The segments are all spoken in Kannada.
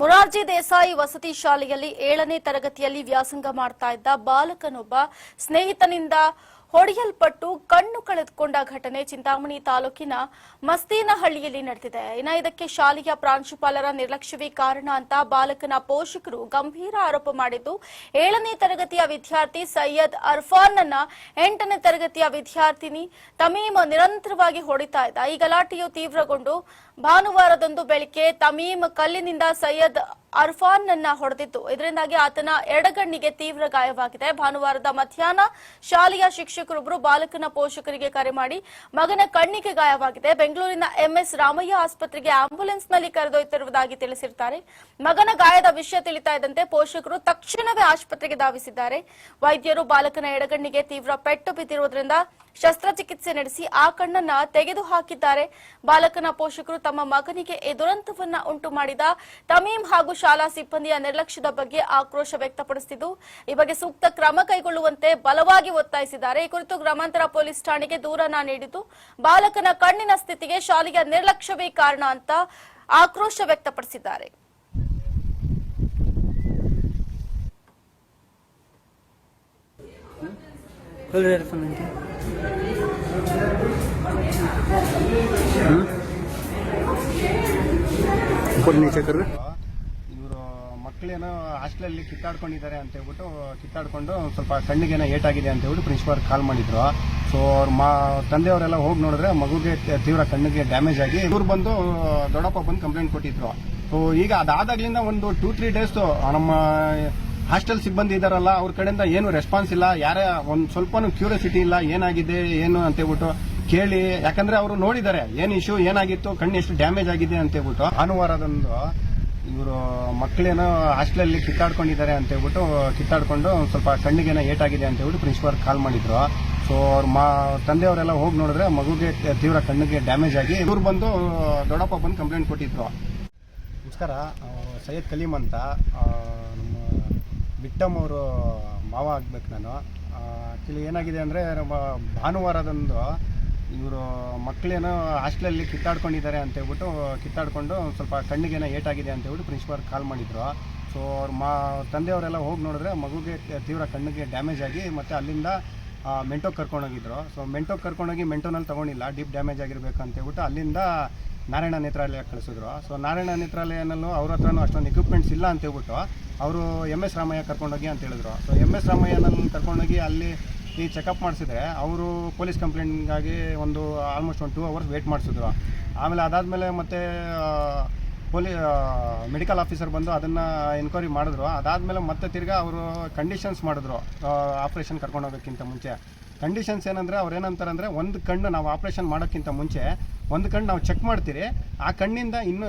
ಮೊರಾರ್ಜಿ ದೇಸಾಯಿ ವಸತಿ ಶಾಲೆಯಲ್ಲಿ ಏಳನೇ ತರಗತಿಯಲ್ಲಿ ವ್ಯಾಸಂಗ ಮಾಡ್ತಾ ಇದ್ದ ಬಾಲಕನೊಬ್ಬ ಸ್ನೇಹಿತನಿಂದ ಹೊಡೆಯಲ್ಪಟ್ಟು ಕಣ್ಣು ಕಳೆದುಕೊಂಡ ಘಟನೆ ಚಿಂತಾಮಣಿ ತಾಲೂಕಿನ ಮಸ್ತೀನಹಳ್ಳಿಯಲ್ಲಿ ನಡೆದಿದೆ. ಇನ್ನು ಇದಕ್ಕೆ ಶಾಲೆಯ ಪ್ರಾಂಶುಪಾಲರ ನಿರ್ಲಕ್ಷ್ಯವೇ ಕಾರಣ ಅಂತ ಬಾಲಕನ ಪೋಷಕರು ಗಂಭೀರ ಆರೋಪ ಮಾಡಿದ್ದು, ಏಳನೇ ತರಗತಿಯ ವಿದ್ಯಾರ್ಥಿ ಸೈಯದ್ ಅರ್ಫಾನ್ ಅನ್ನ ಎಂಟನೇ ತರಗತಿಯ ವಿದ್ಯಾರ್ಥಿನಿ ತಮೀಮ್ ನಿರಂತರವಾಗಿ ಹೊಡಿತಾ ಇದ್ದ. ಈ ಗಲಾಟೆಯು ತೀವ್ರಗೊಂಡು ಭಾನುವಾರದಂದು ಬೆಳಿಗ್ಗೆ ತಮೀಮ್ ಕಲ್ಲಿನಿಂದ ಸೈಯದ್ ಅರ್ಫಾನ್ ನನ್ನ ಹೊಡೆದಿತ್ತು. ಇದರಿಂದಾಗಿ ಆತನ ಎಡಗಣ್ಣಿಗೆ ತೀವ್ರ ಗಾಯವಾಗಿದೆ. ಭಾನುವಾರದ ಮಧ್ಯಾಹ್ನ ಶಾಲೆಯ ಶಿಕ್ಷಕರೊಬ್ಬರು ಬಾಲಕನ ಪೋಷಕರಿಗೆ ಕರೆ ಮಾಡಿ ಮಗನ ಕಣ್ಣಿಗೆ ಗಾಯವಾಗಿದೆ. ಬೆಂಗಳೂರಿನ ಎಂಎಸ್ ರಾಮಯ್ಯ ಆಸ್ಪತ್ರೆಗೆ ಆಂಬ್ಯುಲೆನ್ಸ್ನಲ್ಲಿ ಕರೆದೊಯ್ತಿರುವುದಾಗಿ ತಿಳಿಸಿರ್ತಾರೆ. ಮಗನ ಗಾಯದ ವಿಷಯ ತಿಳಿತಾ ಇದ್ದಂತೆ ಪೋಷಕರು ತಕ್ಷಣವೇ ಆಸ್ಪತ್ರೆಗೆ ಧಾವಿಸಿದ್ದಾರೆ. ವೈದ್ಯರು ಬಾಲಕನ ಎಡಗಣ್ಣಿಗೆ ತೀವ್ರ ಪೆಟ್ಟು ಬಿದ್ದಿರುವುದರಿಂದ ಶಸ್ತ್ರಚಿಕಿತ್ಸೆ ನಡೆಸಿ ಆ ಕಣ್ಣನ್ನ ತೆಗೆದು ಹಾಕಿದ್ದಾರೆ ಬಾಲಕನ ಪೋಷಕರು ತಮ್ಮ ಮಗನಿಗೆ ಈ ದುರಂತವನ್ನ ಉಂಟು ಮಾಡಿದ ತಮೀಮ್ ಹಾಗೂ ಶಾಲಾ ಸಿಬ್ಬಂದಿಯ ನಿರ್ಲಕ್ಷ್ಯದ ಬಗ್ಗೆ ಆಕ್ರೋಶ ವ್ಯಕ್ತಪಡಿಸಿದ್ದು, ಈ ಬಗ್ಗೆ ಸೂಕ್ತ ಕ್ರಮ ಕೈಗೊಳ್ಳುವಂತೆ ಬಲವಾಗಿ ಒತ್ತಾಯಿಸಿದ್ದಾರೆ. ಈ ಕುರಿತು ಗ್ರಾಮಾಂತರ ಪೊಲೀಸ್ ಠಾಣೆಗೆ ದೂರನ ನೀಡಿದ್ದು, ಬಾಲಕನ ಕಣ್ಣಿನ ಸ್ಥಿತಿಗೆ ಶಾಲೆಯ ನಿರ್ಲಕ್ಷ್ಯವೇ ಕಾರಣ ಅಂತ ಆಕ್ರೋಶ ವ್ಯಕ್ತಪಡಿಸಿದ್ದಾರೆ. Hold ಇವರು ಮಕ್ಕಳೇನೋ ಹಾಸ್ಟೆಲಲ್ಲಿ ಕಿತ್ತಾಡ್ಕೊಂಡಿದ್ದಾರೆ ಅಂತ ಹೇಳ್ಬಿಟ್ಟು ಕಿತ್ತಾಡ್ಕೊಂಡು ಸ್ವಲ್ಪ ಕಣ್ಣಿಗೇನೋ ಏಟಾಗಿದೆ ಅಂತ ಹೇಳ್ಬಿಟ್ಟು ಪ್ರಿನ್ಸಿಪಾಲ್ ಕಾಲ್ ಮಾಡಿದ್ರು. ಸೊ ಅವ್ರ ಮಾ, ತಂದೆಯವರೆಲ್ಲ ಹೋಗಿ ನೋಡಿದ್ರೆ ಮಗುಗೆ ತೀವ್ರ ಕಣ್ಣಿಗೆ ಡ್ಯಾಮೇಜ್ ಆಗಿ ಇವ್ರು ಬಂದು, ದೊಡ್ಡಪ್ಪ ಬಂದು ಕಂಪ್ಲೇಂಟ್ ಕೊಟ್ಟಿದ್ರು. ಸೊ ಈಗ ಅದಾದಾಗ್ಲಿಂದ ಒಂದು ಟೂ ತ್ರೀ ಡೇಸ್ ನಮ್ಮ ಹಾಸ್ಟೆಲ್ ಸಿಬ್ಬಂದಿ ಇದಾರಲ್ಲ ಅವ್ರ ಕಡೆಯಿಂದ ಏನು ರೆಸ್ಪಾನ್ಸ್ ಇಲ್ಲ. ಯಾರೇ ಒಂದು ಸ್ವಲ್ಪನೂ ಕ್ಯೂರಿಯಾಸಿಟಿ ಇಲ್ಲ, ಏನಾಗಿದೆ, ಏನು ಅಂತ ಹೇಳ್ಬಿಟ್ಟು ಕೇಳಿ, ಯಾಕಂದ್ರೆ ಅವರು ನೋಡಿದ್ದಾರೆ, ಏನ್ ಇಶ್ಯೂ ಏನಾಗಿತ್ತು, ಕಣ್ಣು ಎಷ್ಟು ಡ್ಯಾಮೇಜ್ ಆಗಿದೆ ಅಂತ ಹೇಳ್ಬಿಟ್ಟು, ಭಾನುವಾರದಂದು ಇವರು ಮಕ್ಕಳೇನೋ ಹಾಸ್ಟೆಲಲ್ಲಿ ಕಿತ್ತಾಡ್ಕೊಂಡಿದ್ದಾರೆ ಅಂತ ಹೇಳ್ಬಿಟ್ಟು, ಕಿತ್ತಾಡ್ಕೊಂಡು ಸ್ವಲ್ಪ ಕಣ್ಣಿಗೇನೋ ಏಟಾಗಿದೆ ಅಂತ ಹೇಳ್ಬಿಟ್ಟು ಪ್ರಿನ್ಸಿಪಾಲ್ ಕಾಲ್ ಮಾಡಿದ್ರು. ಸೊ ಅವ್ರ ಮಾ ತಂದೆಯವರೆಲ್ಲ ಹೋಗಿ ನೋಡಿದ್ರೆ ಮಗುಗೆ ತೀವ್ರ ಕಣ್ಣಿಗೆ ಡ್ಯಾಮೇಜ್ ಆಗಿ, ಇವ್ರು ಬಂದು ದೊಡ್ಡಪ್ಪ ಬಂದು ಕಂಪ್ಲೇಂಟ್ ಕೊಟ್ಟಿದ್ರು. ನಮಸ್ಕಾರ ಸೈಯದ್ ಕಲೀಮ್ ಅಂತ. ನಮ್ಮ ಬಿಟ್ಟಮ್ ಅವರು ಮಾವ ಆಗ್ಬೇಕು ನಾನು. ಆ್ಯಕ್ಚುಲಿ ಏನಾಗಿದೆ ಅಂದರೆ, ನಮ್ಮ ಭಾನುವಾರದಂದು ಇವರು ಮಕ್ಕಳೇನೋ ಹಾಸ್ಟೆಲಲ್ಲಿ ಕಿತ್ತಾಡ್ಕೊಂಡಿದ್ದಾರೆ ಅಂತ ಹೇಳ್ಬಿಟ್ಟು ಕಿತ್ತಾಡ್ಕೊಂಡು ಸ್ವಲ್ಪ ಕಣ್ಣಿಗೇನೋ ಏಟಾಗಿದೆ ಅಂತ ಹೇಳ್ಬಿಟ್ಟು ಪ್ರಿನ್ಸಿಪಾಲ್ ಕಾಲ್ ಮಾಡಿದ್ರು. ಸೊ ಅವ್ರ ಮಾ ತಂದೆಯವರೆಲ್ಲ ಹೋಗಿ ನೋಡಿದ್ರೆ ಮಗುಗೆ ತೀವ್ರ ಕಣ್ಣಿಗೆ ಡ್ಯಾಮೇಜ್ ಆಗಿ ಮತ್ತು ಅಲ್ಲಿಂದ ಮೆಂಟೋಗೆ ಕರ್ಕೊಂಡೋಗಿದ್ರು ಸೊ ಮೆಂಟೋಗೆ ಕರ್ಕೊಂಡೋಗಿ ಮೆಂಟೋನಲ್ಲಿ ತೊಗೊಂಡಿಲ್ಲ. ಡೀಪ್ ಡ್ಯಾಮೇಜ್ ಆಗಿರಬೇಕು ಅಂತ ಹೇಳ್ಬಿಟ್ಟು ಅಲ್ಲಿಂದ ನಾರಾಯಣ ನೇತ್ರಾಲಯ ಕಳಿಸಿದ್ರು. ಸೊ ನಾರಾಯಣ ನೇತ್ರಾಲಯನಲ್ಲೂ ಅವ್ರ ಹತ್ರನೂ ಅಷ್ಟೊಂದು ಎಕ್ವಿಪ್ಮೆಂಟ್ಸ್ ಇಲ್ಲ ಅಂತ ಹೇಳ್ಬಿಟ್ಟು ಅವರು ಎಂ ಎಸ್ ರಾಮಯ್ಯ ಕರ್ಕೊಂಡೋಗಿ ಅಂತ ಹೇಳಿದ್ರು. ಸೊ ಎಂ ಎಸ್ ರಾಮಯ್ಯನಲ್ಲಿ ಕರ್ಕೊಂಡೋಗಿ ಅಲ್ಲಿ ಈ ಚೆಕಪ್ ಮಾಡಿಸಿದ್ರೆ ಅವರು ಪೊಲೀಸ್ ಕಂಪ್ಲೇಂಟ್ಗಾಗಿ ಒಂದು ಆಲ್ಮೋಸ್ಟ್ ಒಂದು ಟೂ ಅವರ್ಸ್ ವೇಟ್ ಮಾಡಿಸಿದ್ರು. ಆಮೇಲೆ ಅದಾದಮೇಲೆ ಮತ್ತೆ ಪೊಲೀ ಮೆಡಿಕಲ್ ಆಫೀಸರ್ ಬಂದು ಅದನ್ನು ಎನ್ಕ್ವೈರಿ ಮಾಡಿದ್ರು. ಅದಾದಮೇಲೆ ಮತ್ತೆ ತಿರ್ಗಾ ಅವರು ಕಂಡೀಷನ್ಸ್ ಮಾಡಿದ್ರು. ಆಪ್ರೇಷನ್ ಕರ್ಕೊಂಡು ಹೋಗೋಕ್ಕಿಂತ ಮುಂಚೆ. ಕಂಡೀಷನ್ಸ್ ಏನಂದರೆ ಅವ್ರು ಏನಂತಾರೆ ಅಂದರೆ ಒಂದು ಕಣ್ಣು ನಾವು ಆಪ್ರೇಷನ್ ಮಾಡೋಕ್ಕಿಂತ ಮುಂಚೆ ಒಂದು ಕಣ್ಣು ನಾವು ಚೆಕ್ ಮಾಡ್ತೀರಿ. ಆ ಕಣ್ಣಿಂದ ಇನ್ನೂ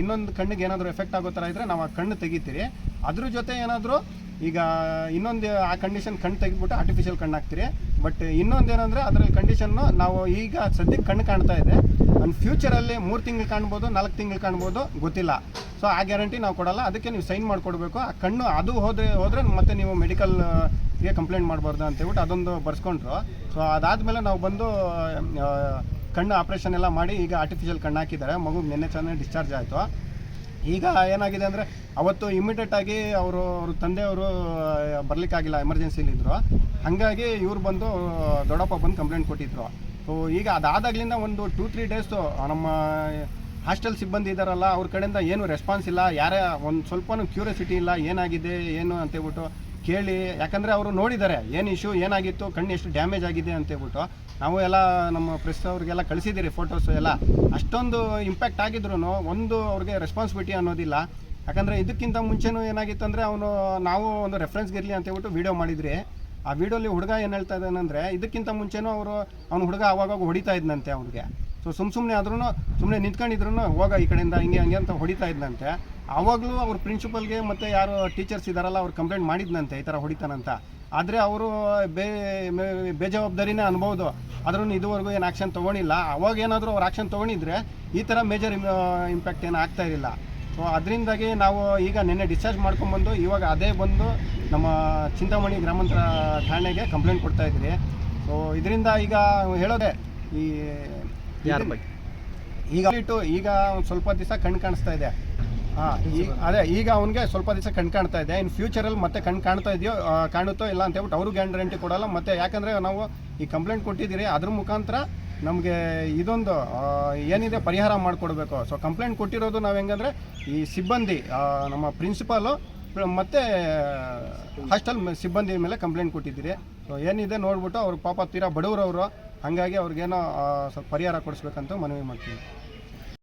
ಇನ್ನೊಂದು ಕಣ್ಣಿಗೆ ಏನಾದರೂ ಎಫೆಕ್ಟ್ ಆಗೋ ಥರ ಇದ್ದರೆ ನಾವು ಆ ಕಣ್ಣು ತೆಗಿತೀರಿ. ಅದ್ರ ಜೊತೆ ಏನಾದರೂ ಈಗ ಇನ್ನೊಂದು ಆ ಕಂಡೀಷನ್ ಕಣ್ಣು ತೆಗೆದ್ಬಿಟ್ಟು ಆರ್ಟಿಫಿಷಿಯಲ್ ಕಣ್ಣು ಹಾಕ್ತೀರಿ. ಬಟ್ ಇನ್ನೊಂದು ಏನಂದರೆ ಅದರಲ್ಲಿ ಕಂಡೀಷನ್ನು ನಾವು ಈಗ ಸದ್ಯಕ್ಕೆ ಕಣ್ಣು ಕಾಣ್ತಾ ಇದೆ. ಒಂದು ಫ್ಯೂಚರಲ್ಲಿ ಮೂರು ತಿಂಗಳು ಕಾಣ್ಬೋದು, ನಾಲ್ಕು ತಿಂಗಳು ಕಾಣ್ಬೋದು, ಗೊತ್ತಿಲ್ಲ. ಸೊ ಆ ಗ್ಯಾರಂಟಿ ನಾವು ಕೊಡಲ್ಲ. ಅದಕ್ಕೆ ನೀವು ಸೈನ್ ಮಾಡಿಕೊಡ್ಬೇಕು. ಆ ಕಣ್ಣು ಅದು ಹೋದ್ರೆ, ಹೋದರೆ ಮತ್ತೆ ನೀವು ಮೆಡಿಕಲ್ಗೆ ಕಂಪ್ಲೇಂಟ್ ಮಾಡಬಾರ್ದು ಅಂತ ಹೇಳ್ಬಿಟ್ಟು ಅದೊಂದು ಬರ್ಸ್ಕೊಂಡ್ರು. ಸೊ ಅದಾದಮೇಲೆ ನಾವು ಬಂದು ಕಣ್ಣು ಆಪ್ರೇಷನ್ ಎಲ್ಲ ಮಾಡಿ ಈಗ ಆರ್ಟಿಫಿಷಿಯಲ್ ಕಣ್ಣು ಹಾಕಿದ್ದಾರೆ. ಮಗು ನಿನ್ನೆ ಚೆನ್ನಾಗಿ ಡಿಸ್ಚಾರ್ಜ್ ಆಯಿತು. ಈಗ ಏನಾಗಿದೆ ಅಂದರೆ ಅವತ್ತು ಇಮಿಡಿಯೇಟ್ ಆಗಿ ಅವರು, ಅವ್ರ ತಂದೆಯವರು ಬರಲಿಕ್ಕಾಗಿಲ್ಲ ಎಮರ್ಜೆನ್ಸಿಲಿದ್ರು ಹಾಗಾಗಿ ಇವ್ರು ಬಂದು, ದೊಡ್ಡಪ್ಪ ಬಂದು ಕಂಪ್ಲೇಂಟ್ ಕೊಟ್ಟಿದ್ರು. ಸೊ ಈಗ ಅದಾದಾಗ್ಲಿಂದ ಒಂದು ಟೂ ತ್ರೀ ಡೇಸು ನಮ್ಮ ಹಾಸ್ಟೆಲ್ ಸಿಬ್ಬಂದಿ ಇದ್ದಾರಲ್ಲ ಅವ್ರ ಕಡೆಯಿಂದ ಏನು ರೆಸ್ಪಾನ್ಸ್ ಇಲ್ಲ. ಯಾರೇ, ಒಂದು ಸ್ವಲ್ಪನೂ ಕ್ಯೂರಿಯಾಸಿಟಿ ಇಲ್ಲ, ಏನಾಗಿದೆ, ಏನು ಅಂತ ಹೇಳ್ಬಿಟ್ಟು ಕೇಳಿ, ಯಾಕಂದರೆ ಅವರು ನೋಡಿದ್ದಾರೆ, ಏನು ಇಶ್ಯೂ ಏನಾಗಿತ್ತು, ಕಣ್ಣು ಎಷ್ಟು ಡ್ಯಾಮೇಜ್ ಆಗಿದೆ ಅಂತ ಹೇಳ್ಬಿಟ್ಟು. ನಾವು ಎಲ್ಲ ನಮ್ಮ ಪ್ರೆಸ್ ಅವ್ರಿಗೆಲ್ಲ ಕಳಿಸಿದ್ದೀರಿ ಫೋಟೋಸು ಎಲ್ಲ. ಅಷ್ಟೊಂದು ಇಂಪ್ಯಾಕ್ಟ್ ಆಗಿದ್ರು ಒಂದು ಅವ್ರಿಗೆ ರೆಸ್ಪಾನ್ಸಿಬಿಲಿಟಿ ಅನ್ನೋದಿಲ್ಲ. ಯಾಕಂದರೆ ಇದಕ್ಕಿಂತ ಮುಂಚೆನೂ ಏನಾಗಿತ್ತು ಅಂದರೆ ಅವನು, ನಾವು ಒಂದು ರೆಫರೆನ್ಸ್ಗೆ ಇರಲಿ ಅಂತ ಹೇಳ್ಬಿಟ್ಟು ವೀಡಿಯೋ ಮಾಡಿದ್ರಿ. ಆ ವೀಡಿಯೋಲಿ ಹುಡುಗ ಏನು ಹೇಳ್ತಾ ಇದ್ದಾನಂದರೆ ಇದಕ್ಕಿಂತ ಮುಂಚೆನೂ ಅವರು, ಅವ್ನು ಹುಡುಗ ಅವಾಗ ಹೊಡಿತಾ ಇದ್ದನಂತೆ ಅವ್ರಿಗೆ ಸೊ ಸುಮ್ಮ ಸುಮ್ಮನೆ ಆದ್ರೂ ಸುಮ್ಮನೆ ನಿಂತ್ಕೊಂಡಿದ್ರು ಹೋಗ ಈ ಕಡೆಯಿಂದ, ಹಿಂಗೆ, ಹಂಗೆ ಅಂತ ಹೊಡಿತಾ ಇದ್ದಂತೆ ಆವಾಗಲೂ ಅವ್ರ ಪ್ರಿನ್ಸಿಪಲ್ಗೆ ಮತ್ತು ಯಾರು ಟೀಚರ್ಸ್ ಇದ್ದಾರಲ್ಲ ಅವ್ರು ಕಂಪ್ಲೇಂಟ್ ಮಾಡಿದ್ನಂತೆ, ಈ ಥರ ಹೊಡಿತಾನಂತ. ಆದರೆ ಅವರು ಬೇ ಬೇಜವಾಬ್ದಾರಿನೇ ಅನ್ಬೋದು. ಆದ್ರೂ ಇದುವರೆಗೂ ಏನು ಆ್ಯಕ್ಷನ್ ತೊಗೊಂಡಿಲ್ಲ. ಅವಾಗ ಏನಾದರೂ ಅವ್ರು ಆ್ಯಕ್ಷನ್ ತೊಗೊಂಡಿದ್ರೆ ಈ ಥರ ಮೇಜರ್ ಇಂಪ್ಯಾಕ್ಟ್ ಏನು ಆಗ್ತಾ ಇರಲಿಲ್ಲ. ಸೊ ಅದರಿಂದಾಗಿ ನಾವು ಈಗ ನಿನ್ನೆ ಡಿಸ್ಚಾರ್ಜ್ ಮಾಡ್ಕೊಂಬಂದು, ಇವಾಗ ಅದೇ ಬಂದು ನಮ್ಮ ಚಿಂತಾಮಣಿ ಗ್ರಾಮಾಂತರ ಠಾಣೆಗೆ ಕಂಪ್ಲೇಂಟ್ ಕೊಡ್ತಾ ಇದ್ರಿ. ಸೊ ಇದರಿಂದ ಈಗ ಹೇಳೋದೆ, ಈ ಯಾರ ಬಗ್ಗೆ? ಈಗ ಇಟ್ಟು ಈಗ ಸ್ವಲ್ಪ ದಿವಸ ಕಣ್ಣು ಕಾಣಿಸ್ತಾ ಇದೆ. ಹಾಂ ಈಗ ಅದೇ ಈಗ ಅವನಿಗೆ ಸ್ವಲ್ಪ ದಿವಸ ಕಣ್ ಕಾಣ್ತಾ ಇದೆ. ಇನ್ ಫ್ಯೂಚರಲ್ಲಿ ಮತ್ತೆ ಕಣ್ ಕಾಣ್ತಾ ಇದೆಯೋ ಕಾಣುತ್ತೋ ಇಲ್ಲ ಅಂತ ಹೇಳ್ಬಿಟ್ಟು ಅವರು ಗ್ಯಾರಂಟಿ ಕೊಡಲ್ಲ. ಮತ್ತೆ ಯಾಕಂದ್ರೆ ನಾವು ಈ ಕಂಪ್ಲೇಂಟ್ ಕೊಟ್ಟಿದ್ದೀರಿ ಅದ್ರ ಮುಖಾಂತರ ನಮಗೆ ಇದೊಂದು ಏನಿದೆ ಪರಿಹಾರ ಮಾಡಿಕೊಡ್ಬೇಕು. ಸೊ ಕಂಪ್ಲೇಂಟ್ ಕೊಟ್ಟಿರೋದು ನಾವು ಹೆಂಗಂದ್ರೆ ಈ ಸಿಬ್ಬಂದಿ ನಮ್ಮ ಪ್ರಿನ್ಸಿಪಾಲು ಮತ್ತೆ ಹಾಸ್ಟೆಲ್ ಸಿಬ್ಬಂದಿ ಮೇಲೆ ಕಂಪ್ಲೇಂಟ್ ಕೊಟ್ಟಿದ್ದೀರಿ. ಸೊ ಏನಿದೆ ನೋಡ್ಬಿಟ್ಟು ಅವ್ರ ಪಾಪ ತೀರಾ ಬಡವರವರು. ಹಾಗಾಗಿ ಅವ್ರಿಗೇನೋ ಸ್ವಲ್ಪ ಪರಿಹಾರ ಕೊಡಿಸ್ಬೇಕಂತ ಮನವಿ ಮಾಡ್ತೀನಿ.